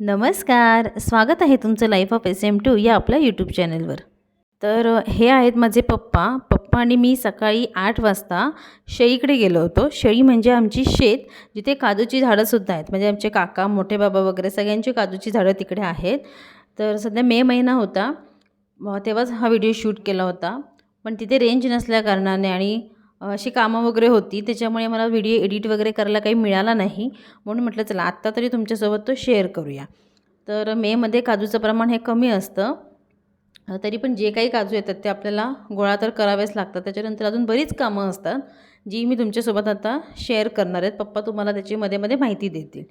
नमस्कार स्वागत आहे तुमचं life of S M two या आपल्या यूट्यूब चॅनलवर तर हे आहेत माझे पप्पा. पप्पा आणि मी सकाळी आठ वाजता शेळीकडे गेलो होतो. शेळी म्हणजे आमची शेत जिथे काजूची झाडंसुद्धा आहेत. म्हणजे आमचे काका मोठे बाबा वगैरे सगळ्यांची काजूची झाडं तिकडे आहेत. तर सध्या मे महिना होता. तेव्हाच हा व्हिडिओ शूट केला होता. पण तिथे रेंज नसल्या कारणाने आणि अशी कामं वगैरे होती. त्याच्यामुळे मला व्हिडिओ एडिट वगैरे करायला काही मिळाला नाही. म्हणून म्हटलं चला आत्ता तरी तुमच्यासोबत तो शेअर करूया. तर मेमध्ये काजूचं प्रमाण हे कमी असतं. तरी पण जे काही काजू येतात ते आपल्याला गोळा तर करावेच लागतात. त्याच्यानंतर अजून बरीच कामं असतात जी मी तुमच्यासोबत आता शेअर करणार आहेत. पप्पा तुम्हाला त्याची मध्ये मध्ये माहिती देतील.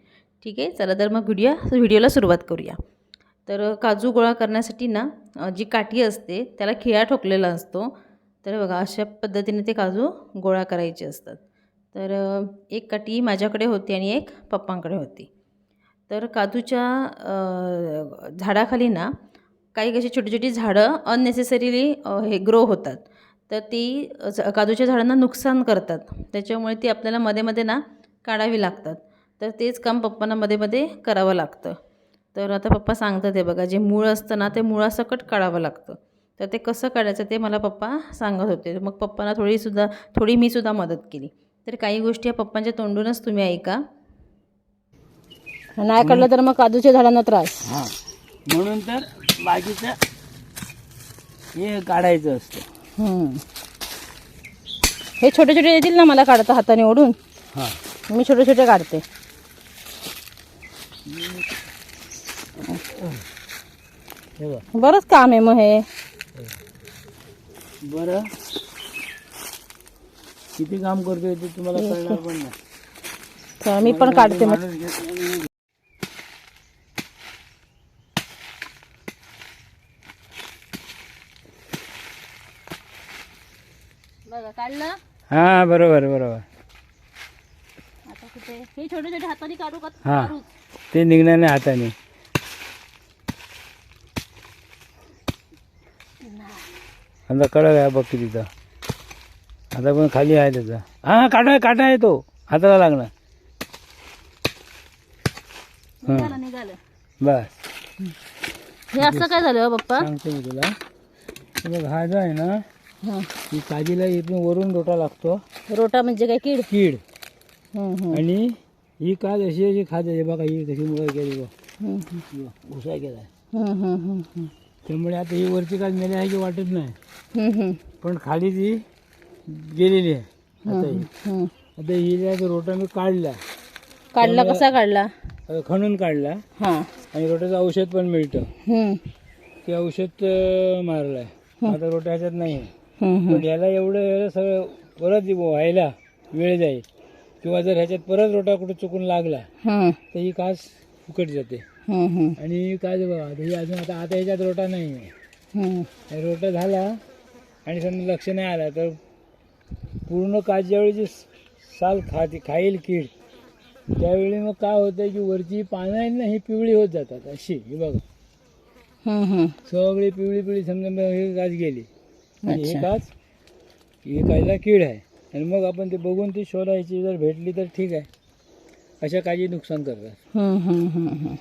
ठीक आहे? चला तर मग व्हिडिओ व्हिडिओला सुरुवात करूया. तर काजू गोळा करण्यासाठी ना जी काठी असते त्याला खिळा ठोकलेला असतो. तर बघा अशा पद्धतीने ते काजू गोळा करायचे असतात. तर एक काठी माझ्याकडे होती आणि एक पप्पांकडे होती. तर काजूच्या झाडाखाली ना काही कशी छोटी छोटी झाडं अननेसेसरीली हे ग्रो होतात. तर ती काजूच्या झाडांना नुकसान करतात. त्याच्यामुळे ती आपल्याला मध्ये मध्ये ना काढावी लागतात. तर तेच काम पप्पांना मध्ये मध्ये करावं लागतं. तर आता पप्पा सांगतात हे बघा जे मूळ असतं ना ते मुळासकट काढावं लागतं. तर ते कसं काढायचं ते मला पप्पा सांगत होते. मग पप्पांना थोडीसुद्धा थोडी मी सुद्धा मदत केली. तर काही गोष्टी या पप्पांच्या तोंडूनच तुम्ही ऐका. नाही काढलं तर मग काजूच्या झाडांना त्रास. हां. म्हणून तर बाकीचं हे काढायचं असतं. हम्म. हे छोटे छोटे येतील ना मला काढता हाताने ओढून? हां. मी छोटे छोटे काढते. हे बघ. बरंच काम आहे मग हे. बरं. किती काम करतोय ते तुम्हाला कळणार पण नाही. तर मी पण काढते मग. माणूस घेतला. बघा काढलं? हां बरोबर बरोबर. आता कुठे? हे छोटे छोटे हाताने काढू का? हां? ते निघणार नाही हाताने. आता कडक आहे बघ तिथं? आता पण खाली आहे त्याचा? हां काटा काटा आहे तो. हाताला लागणार निघालं निघालं. बस. हे असं काय झालं हो पप्पा? सांगतो मी तुला. हे बघ हा जो आहे ना हं. ही काजीला इथून वरून रोटा लागतो. रोटा म्हणजे काय कीड? कीड. आणि ही काज अशी अशी खात आहे बघा ही कशी मुळे केली बघ. हं, घुसा केला. त्यामुळे आता ही वरची काज मेली आहे की वाटत नाही. पण खाली ती गेलेली आहे. आता ही. आता हिला तो रोटा मी काढला. काढला कसा काढला? खणून काढला. हां. आणि रोट्याचं औषध पण मिळतं. हं. ते औषध अं, मारलंय. आता रोट्या ह्याच्यात नाही हं, हं. पण याला एवढं सगळं परत व्हायला वेळ जाईल. किंवा जर ह्याच्यात परत रोटा कुठे चुकून लागला. तर ही कास फुकट जाते. आणि कास बघा ही अजून आता आता ह्याच्यात रोटा नाही आहे हं. रोटा झाला आणि समजा लक्ष नाही आला तर पूर्ण काच ज्यावेळी जी साल खाते खाईल कीड त्यावेळी मग काय होतं की वरची पानं आहेत ना ही पिवळी होत जातात अशी ही बघा. सगळी पिवळी पिवळी समजा मग ही काच गेली आणि ही अच्छा. काच ही कायला कीड आहे आणि मग आपण ते बघून ती शोधायची जर भेटली तर ठीक आहे अशा काजी नुकसान करतात हं, हं, हं, हं.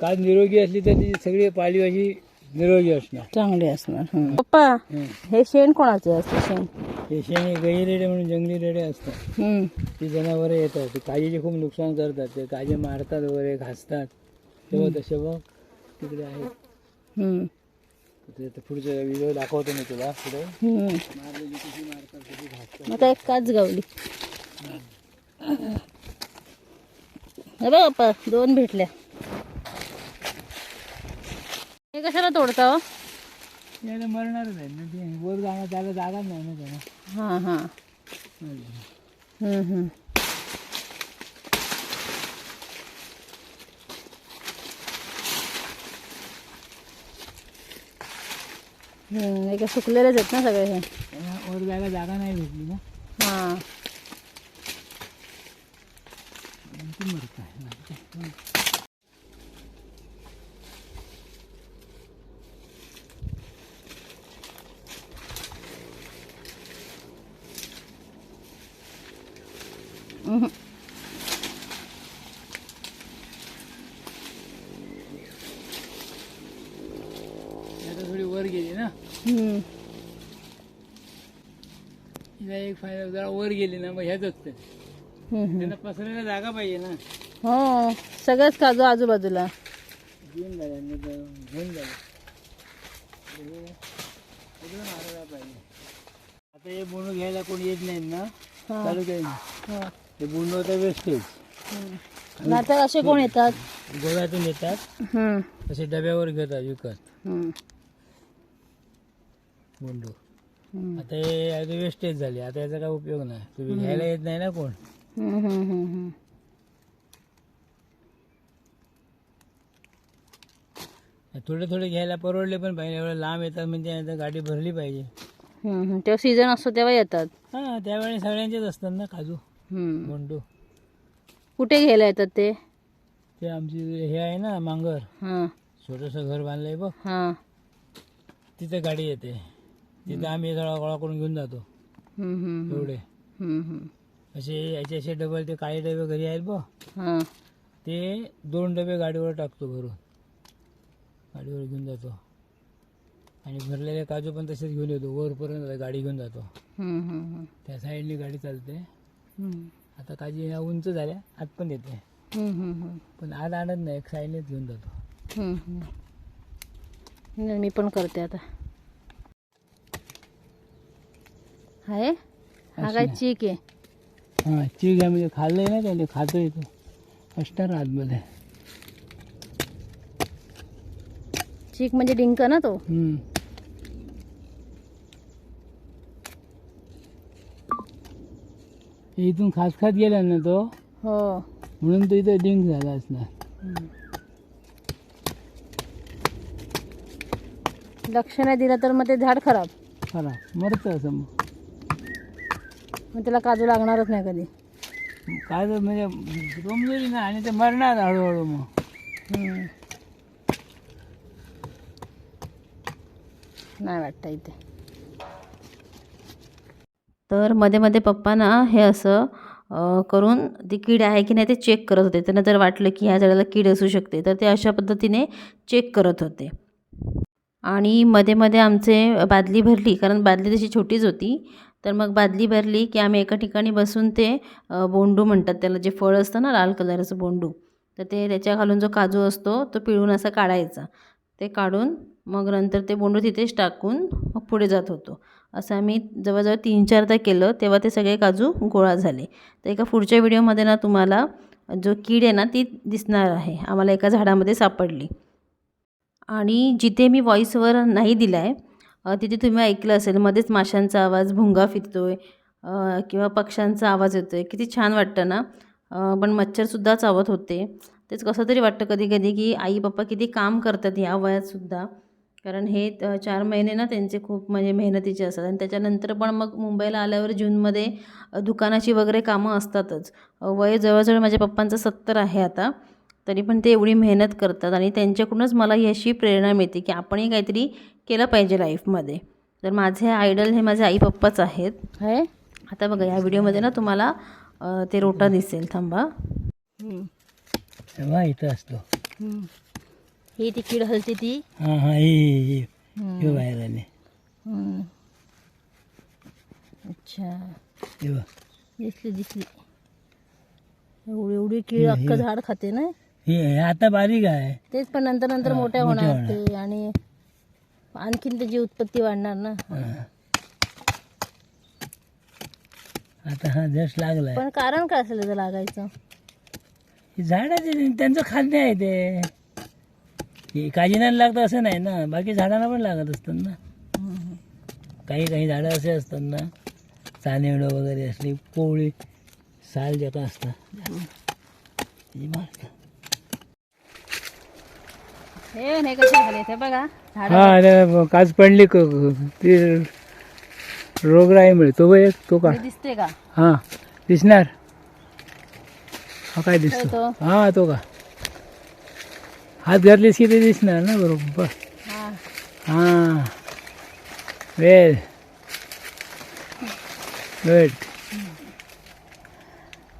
काच निरोगी असली तर ती सगळी पाळीव अशी निरोगी असणार. चांगली असणार हं. पप्पा हं. शेण कोणाचे असते शेण? हे शेणी गही रेडे म्हणून जंगली रेडे असतात. हं. ती जनावरं येतात. ते काजीचे खूप नुकसान करतात. ते काजे मारतात वगैरे घासतात. तेव्हा तसे बघ तिकडे आहेत हं. ते ते पुढच्या व्हिडिओ दाखवतो मी तुला. पुढे. हं. आता एक काच गावली. हे बघ पप्पा दोन भेटल्या. हे कशाला तोडता हो? याला मरणारच आहे ना ते. वर जाणार त्याला जागाच नाही ना त्याला. हां हां. हे काय सुकलेलेच आहेत ना सगळे हे. त्याला वर जायला जागा नाही भेटली ना. हां. मरत आहे उहुं. आता थोडी वर गेली ना हम्म. हिला एक फायदा जरा वर गेली ना मग हम्म, हम्म. त्यांना पसरायला जागा पाहिजे ना हो सगळंच काजू आजूबाजूला घेऊन नाही तर घेऊन सगळं मारायला पाहिजे आता हे बोंड घ्यायला कोणी येत नाहीत ना हा. चालू हा. ते बोंड होतं वेस्टेज हम्म. नाहीतर असे कोण येतात गोव्यातून येतात हम्म. तसे डब्यावर घेतात विकत हम्म. बोंड. आता हे वेस्टेज झाले. आता याचा काय उपयोग नाही. तुम्ही घ्यायला येत नाही ना कोण? हम्म, हम्म, हम्म, हम्म. थोडे थोडे घ्यायला परवडले पण पाहिजे एवढं लांब येतात म्हणजे आता गाडी भरली पाहिजे. हम्म, हम्म. तेव्हा सीझन असतो तेव्हा येतात. हां त्यावेळी सगळ्यांचेच असतात ना काजू हम्म. कुठे घ्यायला येतात ते? ते आमची हे आहे ना मांगर. हां. छोटंसं घर बांधलंय बघ. हां. तिथे गाडी येते. तिथे आम्ही सगळा गोळा करून घेऊन जातो. एवढे. असे याचे असे डबल ते काळे डबे घरी आहेत बघ. ते दोन डबे गाडीवर टाकतो भरून. गाडीवर घेऊन जातो. आणि भरलेले काजू पण तसेच घेऊन येतो. वरपर्यंत गाडी घेऊन जातो. त्या साईडनी गाडी चालते. आता काजी ह्या उंच झाल्या आत पण येते. पण आत आणत नाही एक साईडनेच घेऊन जातो. मी पण करते आता. आहे? हा काय. चीक आहे? हां चीक आहे म्हणजे खाल्लंय ना त्याने खातो येतो असणार आतमध्ये चीक म्हणजे डिंक ना तो? हम्म. इथून खास खात गेला ना तो हो. म्हणून तो इथं डिंक झाला असणार. लक्ष नाही दिलं तर मग ते झाड खराब. खरा मरतं असं मग. मग त्याला काजू लागणारच नाही कधी. काय तर म्हणजे रोमजोरी ना आणि ते मरणार हळूहळू मग. हम्म. नाही वाटतं इथे. तर मध्ये मध्ये पप्पा ना हे असं अ, करून ती कीड आहे की नाही ते चेक करत होते. त्यांना जर वाटलं की ह्या झाडाला कीड असू शकते तर ते अशा पद्धतीने चेक करत होते. आणि मध्ये मध्ये आमचे बादली भरली कारण बादली तशी छोटीच होती. तर मग बादली भरली की आम्ही एका ठिकाणी बसून ते बोंडू म्हणतात त्याला जे फळ असतं ना लाल कलरचं बोंडू तर ते त्याच्या घालून जो काजू असतो तो पिळून असा काढायचा. ते काढून मग नंतर ते बोंडू तिथेच टाकून मग पुढे जात होतो. असं आम्ही जवळजवळ तीन चारदा केलं तेव्हा ते सगळे काजू गोळा झाले. तर एका पुढच्या व्हिडिओमध्ये ना तुम्हाला जो कीड आहे ना ती दिसणार आहे आम्हाला एका झाडामध्ये सापडली. आणि जिथे मी व्हॉईसवर नाही दिला आहे तिथे तुम्ही ऐकलं असेल मध्येच माशांचा आवाज भुंगा फिरतो आहे किंवा पक्ष्यांचा आवाज येतो आहे किती छान वाटतं ना? पण मच्छरसुद्धा चावत होते. तेच कसं तरी वाटतं कधी कधी की आई पप्पा किती काम करतात या वयातसुद्धा. कारण हे चार महिने ना त्यांचे खूप म्हणजे मेहनतीचे असतात. आणि त्याच्यानंतर पण मग मुंबईला आल्यावर जूनमध्ये दुकानाची वगैरे कामं असतातच. वय जवळजवळ माझ्या पप्पांचं सत्तर आहे आता. तरी पण ते एवढी मेहनत करतात आणि त्यांच्याकडूनच मला ही अशी प्रेरणा मिळते की आपणही काहीतरी केलं पाहिजे लाईफमध्ये. तर माझे आयडल हे माझे आई पप्पाच आहेत. आहे आता बघा या व्हिडिओमध्ये ना तुम्हाला ते रोटा दिसेल. थांबा. हम्म. तेव्हा इथं असतो. ही ती कीड हलती ती. हां हां हे हे. हे. बाहेर आले. हम्म. अच्छा. दिसली दिसली. एवढी एवढी कीड अख्खं झाड खाते ना? हे आता बारीक आहे. तेच पण नंतर नंतर मोठ्या होणार ते आणि आणखीन त्याची उत्पत्ती वाढणार ना. आता हा जस्ट लागलाय. पण कारण काय असेल त्याचं लागायचं? झाडाचे त्यांचं खाद्य आहे ते. काजीना लागतं असं नाही ना. बाकी झाडांना पण लागत असतात ना. काही काही झाडं असे असतात ना. चानेडं वगैरे असली कोवळी साल ज्याका असतात. मारतात. हे नाही कसे झाले ते बघा. झाड हा काच पडली क- ती रोगराई मिळतो बघ एक तो का? दिसते का? हा दिसणार. हा काय काय दिसतो? तो? हा तो का? हात घातलीस की ते दिसणार ना बरोबर. हा. हा. वेल गुड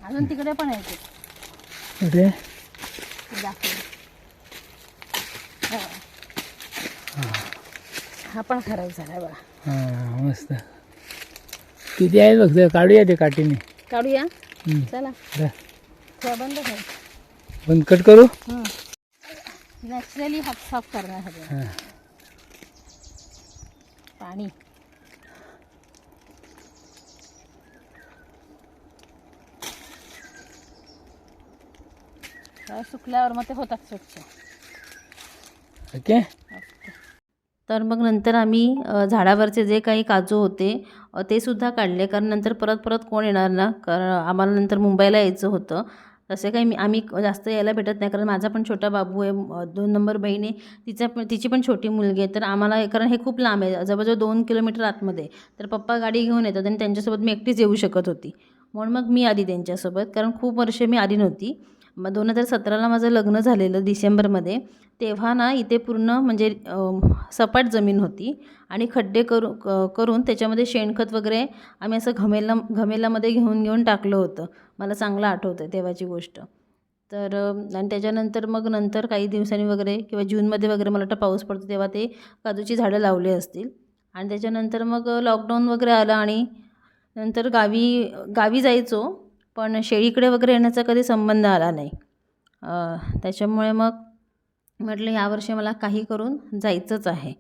अजून तिकडे पण आहे ते. कुठे? ते दाखव. हा पण खराब झाला बघा. हां मस्त. किती आहे बघ ते काढूया ते काठीने. काढूया? हम्म. चला. जा. थोडा बंद कर. पण कट करू? नॅचरली हात साफ करण्यासाठी हां. पाणी. सुकल्यावर मग ते होतात स्वच्छ. ओके. तर मग नंतर आम्ही झाडावरचे जे काही काजू होते ते सुद्धा काढले. कारण नंतर परत परत कोण येणार ना? कारण आम्हाला नंतर मुंबईला यायचं होतं. तसे काही मी आम्ही जास्त यायला भेटत नाही. कारण माझा पण छोटा बाबू आहे दोन नंबर बहीण आहे. तिचा पण तिची पण छोटी मुलगी आहे. तर आम्हाला कारण हे खूप लांब आहे. जवळजवळ दोन किलोमीटर आतमध्ये आहे. तर पप्पा गाडी घेऊन येतात आणि त्यांच्यासोबत मी एकटीच येऊ शकत होती. म्हणून मग मी आली त्यांच्यासोबत. कारण खूप वर्षे मी आली नव्हती. मग दोन हजार सतराला माझं लग्न झालेलं डिसेंबरमध्ये तेव्हा ना इथे पूर्ण म्हणजे सपाट जमीन होती आणि खड्डे करू करून त्याच्यामध्ये शेणखत वगैरे आम्ही असं घमेला घमेलामध्ये घेऊन घेऊन टाकलं होतं. मला चांगलं आठवतं आहे तेव्हाची गोष्ट. तर आणि त्याच्यानंतर मग नंतर काही दिवसांनी वगैरे किंवा जूनमध्ये वगैरे मला वाटतं पाऊस पडतो तेव्हा ते काजूची झाडं लावली असतील. आणि त्याच्यानंतर मग लॉकडाऊन वगैरे आलं आणि नंतर गावी गावी जायचो. पण शेळीकडे वगैरे येण्याचा कधी संबंध आला नाही. त्याच्यामुळे मग म्हटलं यावर्षी मला काही करून जायचंच आहे.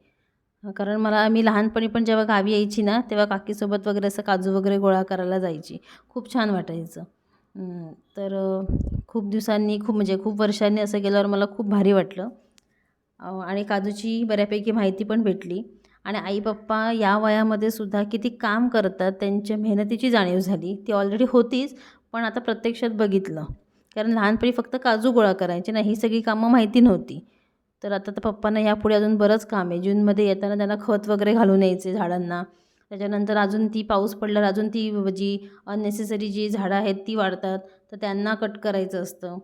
कारण मला मी लहानपणी पण जेव्हा गावी यायची ना तेव्हा काकीसोबत वगैरे असं काजू वगैरे गोळा करायला जायची. खूप छान वाटायचं. तर खूप दिवसांनी खूप म्हणजे खूप वर्षांनी असं गेल्यावर मला खूप भारी वाटलं. आणि काजूची बऱ्यापैकी माहिती पण भेटली. आणि आई पप्पा या वयामध्ये सुद्धा किती काम करतात त्यांच्या मेहनतीची जाणीव झाली. ती ऑलरेडी होतीच पण आता प्रत्यक्षात बघितलं. कारण लहानपणी फक्त काजू गोळा करायचे. ना ही सगळी कामं माहिती नव्हती. तर आता तर पप्पांना यापुढे अजून बरंच काम आहे. जूनमध्ये येताना त्यांना खत वगैरे घालून यायचे झाडांना. त्याच्यानंतर अजून ती पाऊस पडल्यावर अजून ती जी अननेसेसरी जी झाडं आहेत ती वाढतात. तर त्यांना कट करायचं असतं.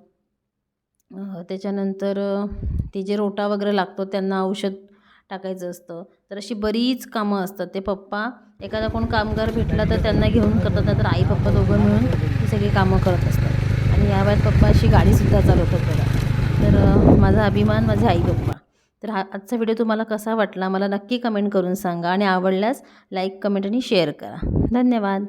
त्याच्यानंतर ते जे रोटा वगैरे लागतो त्यांना औषध टाकायचं असतं. तर अशी बरीच कामं असतात. ते पप्पा एखादा कोण कामगार भेटला तर त्यांना घेऊन करतात. तर आई पप्पा दोघं मिळून सगळी कामं करत असतात. आणि या वयात पप्पा अशी गाडीसुद्धा चालवतात बघा. तर माझा अभिमान माझे आई पप्पा तर हा आजचा व्हिडिओ तुम्हाला कसा वाटला मला नक्की कमेंट करून सांगा. आणि आवडल्यास लाईक कमेंट आणि शेअर करा. धन्यवाद.